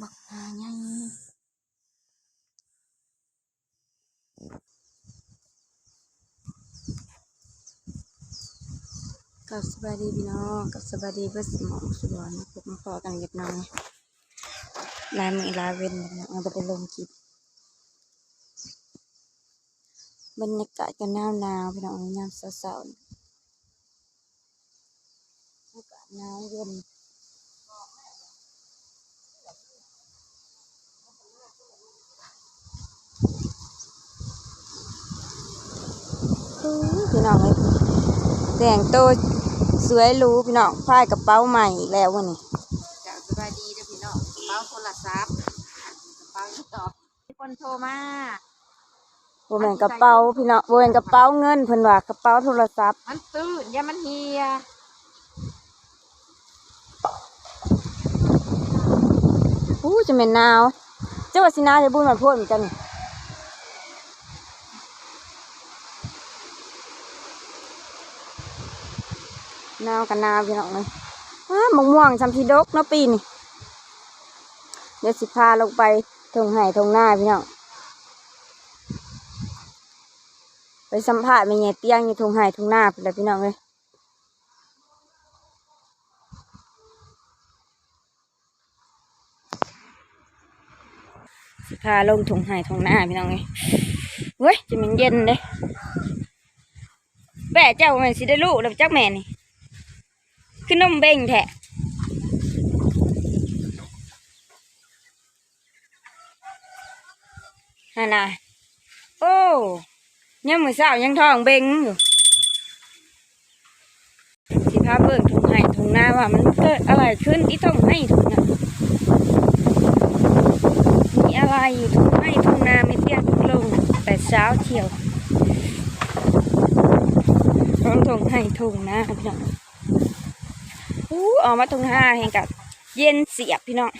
บักหาใหญ่กับสบายดีพี่น้องกับสบายดีเพื่อสมองสุบอนพบมาพอกันเล็กน้อยลายมือลายเว้นนะเอาไปได้ลงคลิปบรรยากาศก็หนาวหนาวๆพี่น้องยามเช้าๆนี่อากาศหนาวเย็น พี่น้องเอ้ยแต่งตัวสวยหรูพี่น้องพายกระเป๋าใหม่อีกแล้ววันนี้จ้าสบายดีเด้อพี่น้องกระเป๋าโทรศัพท์กระเป๋าตอบมีคนโทรมาโบแมนกระเป๋าพี่น้องโบแมนกระเป๋าเงินเพิ่นว่ากระเป๋าโทรศัพท์ มันตื้นอย่ามันเฮียอู้จะเป็นหนาวเจ้าว่าสิหนาวจะบุญมาพูดเหมือนกันนี่ นาวกันนาวพี่น้องเลยอ้ามม่วงชำพีดกเนาะปีนี่เดี๋ยวสิพาลงไปทงไห่ทงหน้าพี่น้องไปสัมภาษณ์แม่ใหญ่เตี้ยงอยู่ทงไห่ทุ่งนาพุ่นแหละพี่น้องเลยสิพาลงทงไห่ทุ่งนาพี่น้องเลยเว้ยจะมันเย็นเลยแม่เจ้าแม่สิได้ลูกแล้วจักแม่นี่ คือนมเบ่งแท้ฮานาโอ้ยังมือเศร้ายังทองเบ่งอยู่สิพาเบิ่งถุงไห้ถุงนาว่ามันเกิดอะไรขึ้นที่ต้องให้ถุงนามีอะไรอยู่ถุงให้ถุงนาไม่เตี้ยลงแต่เช้าเที่ยวลงถุงให้ถุงนาพี่น้อง อู้ออกมาถุงห้าแห่งกับเย็นเสียบพี่น้อง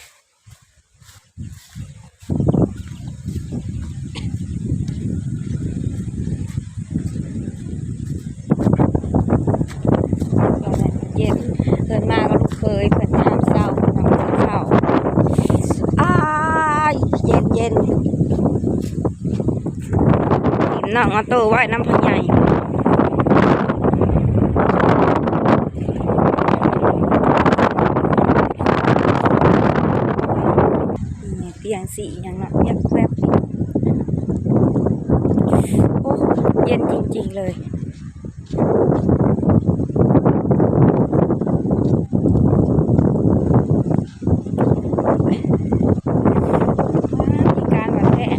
เย็นเดินมาก็ลูกเคยเปิดน้ำเศร้าน้ำเศร้าอ้ายเย็นเย็นหนังมาโตไว้น้ำพะใหญ่นี่เตีย งสีอย่างเนาะแวบๆโอ้เย็นจริงๆเลย มีการแบบแทะ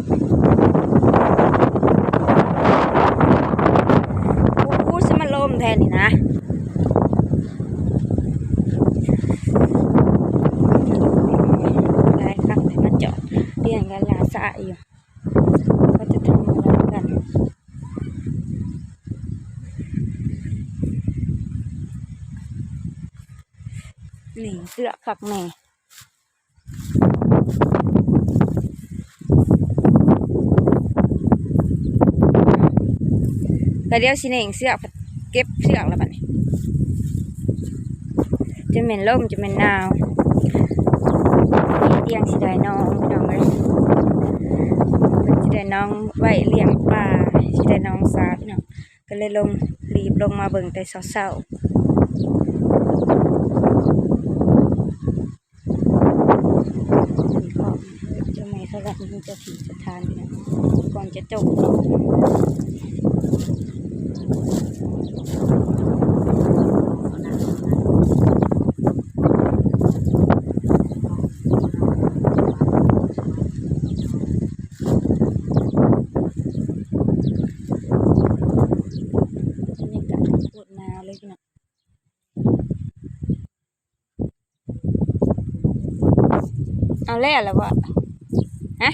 โอ้โหสมาลมแทนนี่นะได้ครับแต่มาจอดเรียงกันลา สะอยู่ก็จะทำอะไรกันหลีเสือขักแม่ก็เดี๋ยวสิเองเสือกเก็บเสือกแล้วบัดนี้จะเหม็นลมจะเหม็นหนาวเตียงสิได้นองพี่น้องเลย ได้น้องไว้เลี้ยงปลาสิได้น้องสาพี่น้องก็เลยลงรีบลงมาเบิ่งแต่เศร้าๆจะไม่เท่าไหร่มันจะผีสถานน้องก่อนจะจบเนาะ บรรยากาศปวดหนาวเลยพี่น้อง เอาแล้วล้ววะฮะ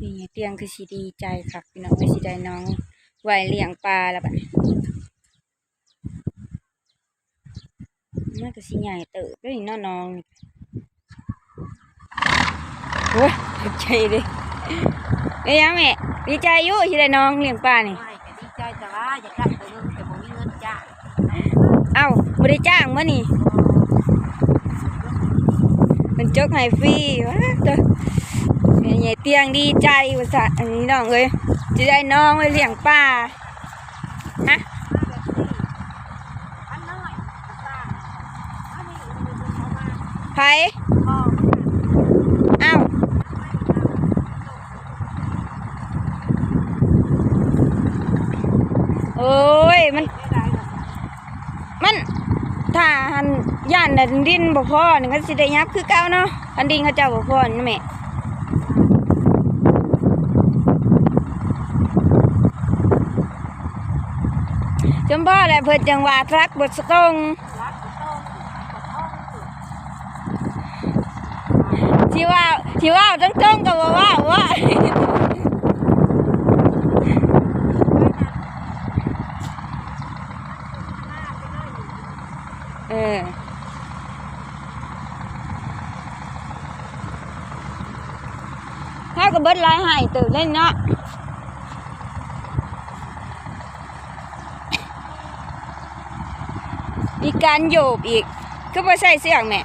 นี่เตียงคือสีดีใจค่ะพี่น้องไม่สีได้น้องไหวเลี้ยงปลาแล้วบัดนี้มันก็สิใหญ่เติบด้วยเนาะน้อง โอ้ยดีใจดิเอ้ยยังแม่ดีใจอยู่ที่ได้น้องเลี้ยงปลานี่ไม่ก็ดีใจแต่ว่าอยากได้ตัวนึงแต่ผมมีเงินจ้างเอ้าบ่ได้จ้างมื้อนี่เป็นจกให้ฟรีวะเด้อแม่ใหญ่เตียงดีใจว่าซะอันนี้น้องเอ้ยจะได้น้องไว้เลี้ยงปลาฮะอันน้อยจ้างอันนี้มันเข้ามาไผ พ่อ เอ้าโอ้ยมัน ไม่ได้หรอก มันถ้าหัน ย่านน่ะดินบ่พอนี่ก็สิได้ยับคือเก่าเนาะอันดินเขาเจ้าบ่พอนี่แม่จำพ่อแหละเพิ่นจังว่าทรักบ่สตรงรักก็ต้องก็ต้องสุดที่ว่าที่ว่าตรงๆก็บ่ว่าว่าเออ ก็เบิดลายให้ตื่นเล่นเนาะมีการโยบอีกก็บ่ใส่เสียงแม่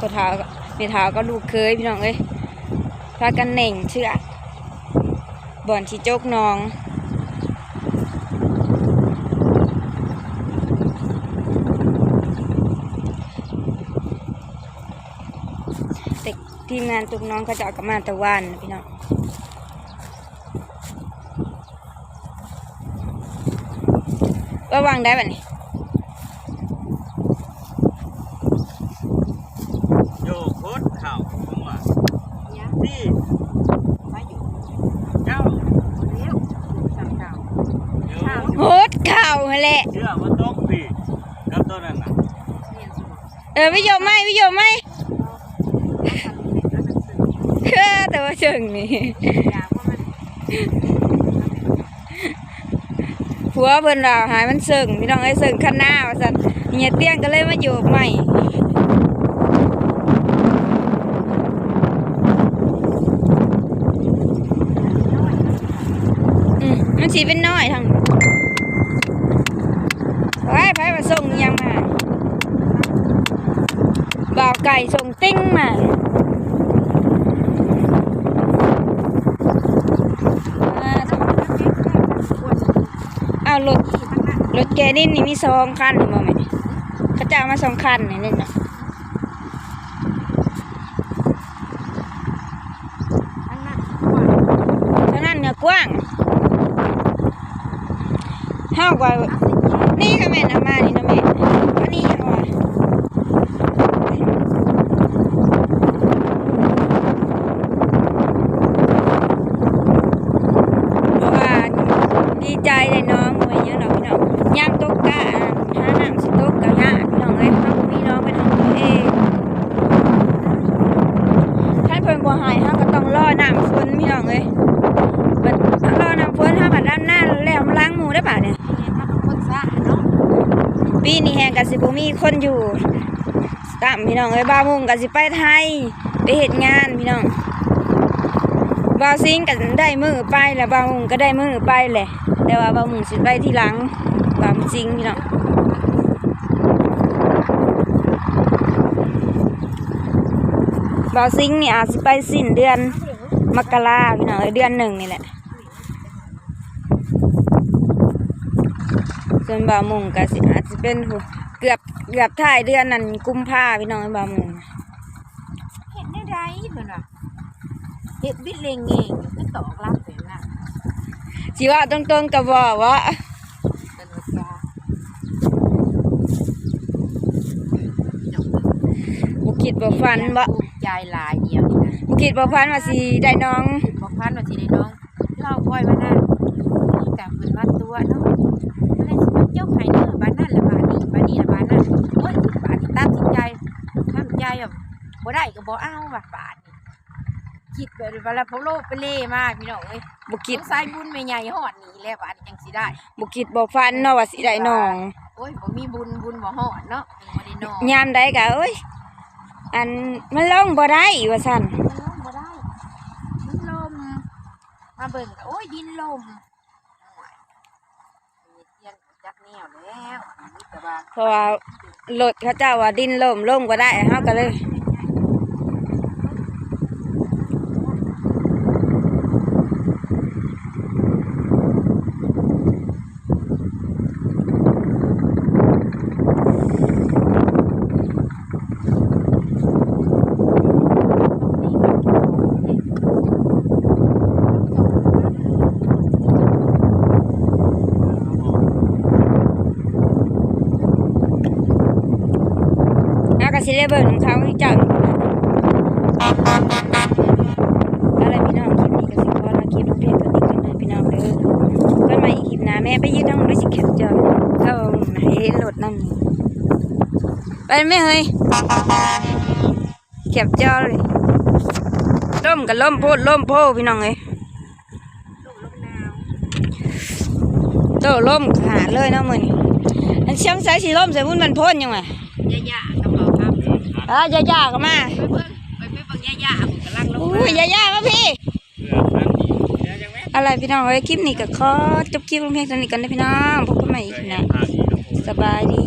ก็เท้า เมเท้าก็ลูกเคยพี่น้องเอ้ยพากันเหน่งเชือกบ่อนชีโจกน้องแต่ทีมงานตุกน้องเขาจะเอกลับมาตะวันพี่น้องว่าวางได้ป่ะนี่ โยกโคตรเข่าผมว่า เนี่ยพี่ไปอยู่เจ้าเลี้ยวสั่งเก่าเดี๋ยวโหดเข่าหั่นแหละเชื่อว่าต้องพี่กับตัวนั้นน่ะเรียนสมองเออวิโยมไหมวิโยมไหมเออแต่ว่าเชิงนี่อยากว่ามันผัวเพิ่นเราหายมันเสิงพี่น้องไอ้เสิงข้างหน้าว่าซั่นเฮียเตี้ยงก็เลยมาโยบใหม่อื มันสีเป็นน้อยทางไปไปมาส่งยังมาบ่าวไก่ส่งติ้งมาอาเอารถรถแกนี่นี่มีสองคันนี่บ่แม่เขาจะเอามาสองคันนี่นี่เนาะา เท่านั้นเนี่ยกว้าง ห้ากว่านี่ก็แม่นเอามานี่นะแม่อันนี้เอามาเพราะว่าดีใจเลยน้องไว้เยอะเนาะพี่น้องย่างตกกะหาน้ำสิตกกะยากพี่น้องเอ้ยเขาพี่น้องไปทำตัวเองถ้าเพิ่นบ่หายเฮาก็ต้องรอน้ำฝนพี่น้องเอ้ยบัดรอน้ำฝ นเฮาก็ด้านหน้าแล้วล้างหมูได้ป่ะเนี่ยเนี่ยถ้าเป็นคนสะเนาะปีนี้แหงกับสิบมีคนอยู่ตามพี่น้องเอ้ยบ้าวมุงกับสิไปไทยไปเหตุงานพี่น้องบ้าวซิงกันได้มือไปแล้วบ้าวมุงก็ได้มือไปแหละแต่ว่าบ้าวมุงสิไปทีหลังบ้าวซิงพี่น้องบ้าวซิงนี่อาจสิไปสิ้นเดือนมกราพี่น้องเอ้ยเดือนหนึ่งนี่แหละ ส่วนบ้าวมุงก็สิอาจจะเป็นผู้เกือบเกือบท้ายเดือนนั้นกุมภาพี่น้องเอ้ยบ้าวมุงเห็นได้ไรเพื่อนว่ะเห็ดบิดเลงเองก็ตอกรับเป็นน่ะสิว่าตรงๆกับบอกว่าเป็นวัจาบุคิดบ่ฟันบ่ใจหลายเดียวนี่นะบุคิดบ่ฟันว่าสิได้น้องบอกพันว่าสิได้น้องเราคอยมานั่นนี่แต่เพิ่นมาตัวเนาะ อะไรสิมันยกให้เด้อบ้านนั่นละบ้านนี้บ้านนี้ละบ้านนั่นโอ้ยบ้านนี้ตัดสินใจทำใจแบบบบ่ได้ก็บ่เอาบาทบาทนี่คิดไปเวลาพอโลไปเล่มาพี่น้องเอ้ยบ่คิคิดดสายบุญไม่ใหญ่ฮอดนี่แหละบาดนี้จังสิได้บ่คิดบ่ฝันเนาะว่าสิได้น้องโอ้ยบ่มีบุญบุญบ่ฮอดเนาะยังบ่ได้นอนยามใดก็เอ้ยอันมันลงบ่ได้ว่าซั่นมันลงบ่ได้ดินลมมาเบิ่งก็โอ้ยดินลมโอ้ยมีเตียนจักแนวแล้วมีแต่ว่า เพราะว่ารถเขาเจ้าว่าดินล่มล่มก็ได้เขาก็เลย อาก็สิได้เบิ่งของเขาให้เจ้าอยู่อะไรพี่น้องคลิปนี้ก็สิขอลาคลิปเพียงเท่านี้ก่อนนะพี่น้องเด้อเพิ่นมาอีกคลิปน้าแม่ไปยืนน้องด้วยสิแคปเจอเข้าไหนรถนั่นนี่ไปไหมเฮ้ยแคปเจอเลยล่มกับล่มโพดล่มโพพี่น้องเอ้ยโตล่มขาดเลยเนาะมื้อนี้อันเชียงสายสิล่มใส่วุ่นมันพ่นยังไงย่าๆกระ เป๋าครับอะย่าๆก็มาไปเบิ่งไปไปเบิ่งย่าๆผมกำลังลงอุ้ยย่าๆมาพี่เพื่อพันอีกเดี๋ยวยังไงอะไรพี่น้องเอ้ยคลิปนี้ก็ขอจบคลิปลงเพียงเท่านี้กันนะพี่น้องพบกันใหม่อีกเพื่อนะเห็นภาพอีกครับผมสบายดี